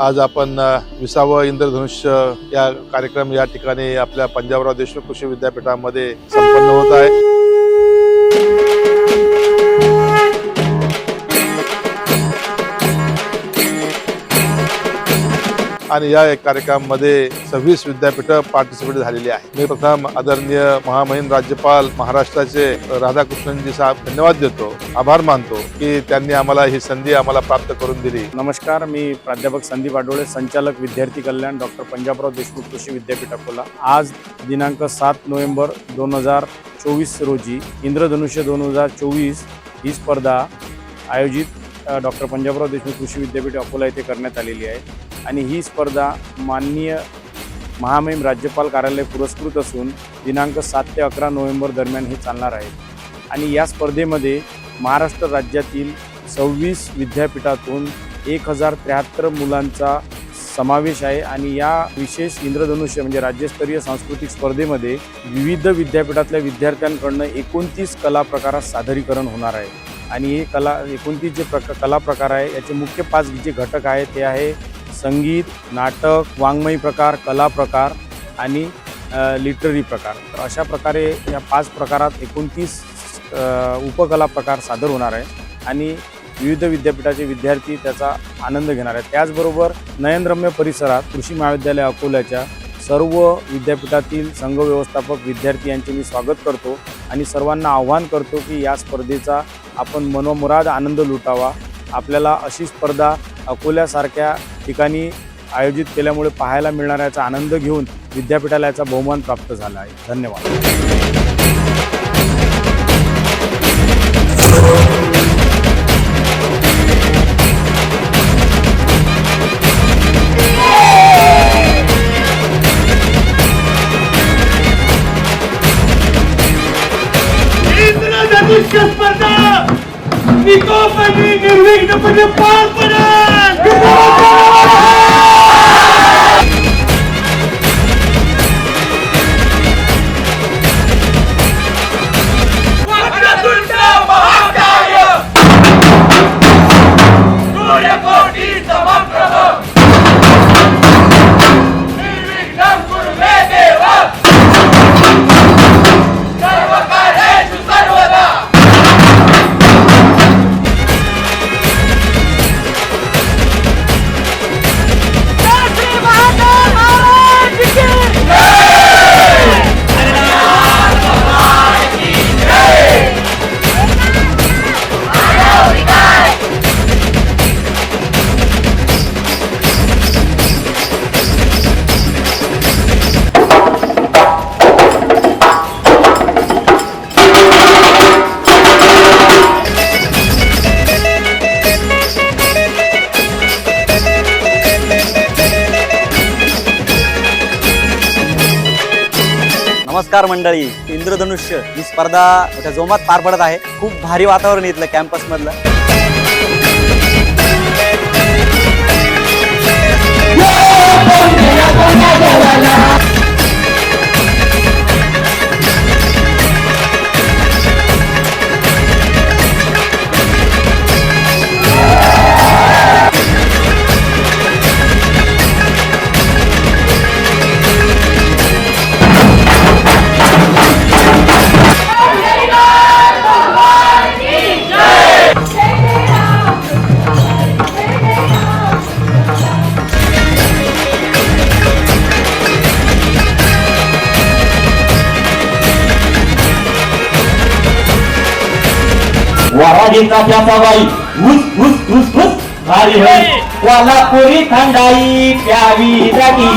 आज आपण विसावं इंद्रधनुष्य या कार्यक्रम या ठिकाणी आपल्या पंजाबराव देशमुख कृषी विद्यापीठामध्ये संपन्न होत आहे. आणि या एक कार्यक्रमामध्ये सव्वीस विद्यापीठं पार्टिसिपेट झालेली आहे मी प्रथम आदरणीय महामहिम राज्यपाल महाराष्ट्राचे राधाकृष्णनजी साहेब धन्यवाद देतो आभार मानतो की त्यांनी आम्हाला ही संधी आम्हाला प्राप्त करून दिली. नमस्कार मी प्राध्यापक संदीप आडोळे संचालक विद्यार्थी कल्याण डॉक्टर पंजाबराव देशमुख कृषी विद्यापीठ अकोला. आज दिनांक सात नोव्हेंबर दोन हजार चोवीस रोजी इंद्रधनुष्य दोन हजार चोवीस ही स्पर्धा आयोजित डॉक्टर पंजाबराव देशमुख कृषी विद्यापीठ अकोला येथे करण्यात आलेली आहे. आणि ही स्पर्धा माननीय महामहिम राज्यपाल कार्यालय पुरस्कृत असून दिनांक सात ते अकरा नोव्हेंबर दरम्यान हे चालणार आहे. आणि या स्पर्धेमध्ये महाराष्ट्र राज्यातील सव्वीस विद्यापीठातून एक हजार त्र्याहत्तर मुलांचा समावेश आहे आणि या विशेष इंद्रधनुष्य म्हणजे राज्यस्तरीय सांस्कृतिक स्पर्धेमध्ये विविध विद्यापीठातल्या विद्यार्थ्यांकडनं एकोणतीस कला प्रकारात सादरीकरण होणार आहे. आणि हे कला एकोणतीस जे प्रक कला प्रकार आहे याचे मुख्य पाच जे घटक आहे ते आहे संगीत नाटक वाङ्मयी प्रकार कला प्रकार आणि लिटररी प्रकार. तर अशा प्रकारे या पाच प्रकारात एकोणतीस उपकला प्रकार सादर होणार आहे आणि विविध विद्यापीठाचे विद्यार्थी त्याचा आनंद घेणार आहेत. त्याचबरोबर नयनरम्य परिसरात कृषी महाविद्यालय अकोल्याच्या सर्व विद्यापीठातील संघ व्यवस्थापक विद्यार्थी यांचे मी स्वागत करतो आणि सर्वांना आव्हान करतो की या स्पर्धेचा आपण मनोमुराद आनंद लुटावा. आपल्याला अशी स्पर्धा अकोल्यासारख्या ठिकाणी आयोजित केल्यामुळे पाहायला मिळणारा याचा आनंद घेऊन विद्यापीठाला याचा बहुमान प्राप्त झाला आहे. धन्यवाद. स्पर्धा! निकोपणी निर्विघ्नपणे पार पडेल gloria. नमस्कार मंडळी. इंद्रधनुष्य ही स्पर्धा मोठ्या जोमात पार पडत आहे. खूप भारी वातावरण इथलं कॅम्पस वराडीचा त्याचा बाई ऊस ऊस ऊस ऊस भारी होई कोल्हापुरी थंडाई प्यावी जागी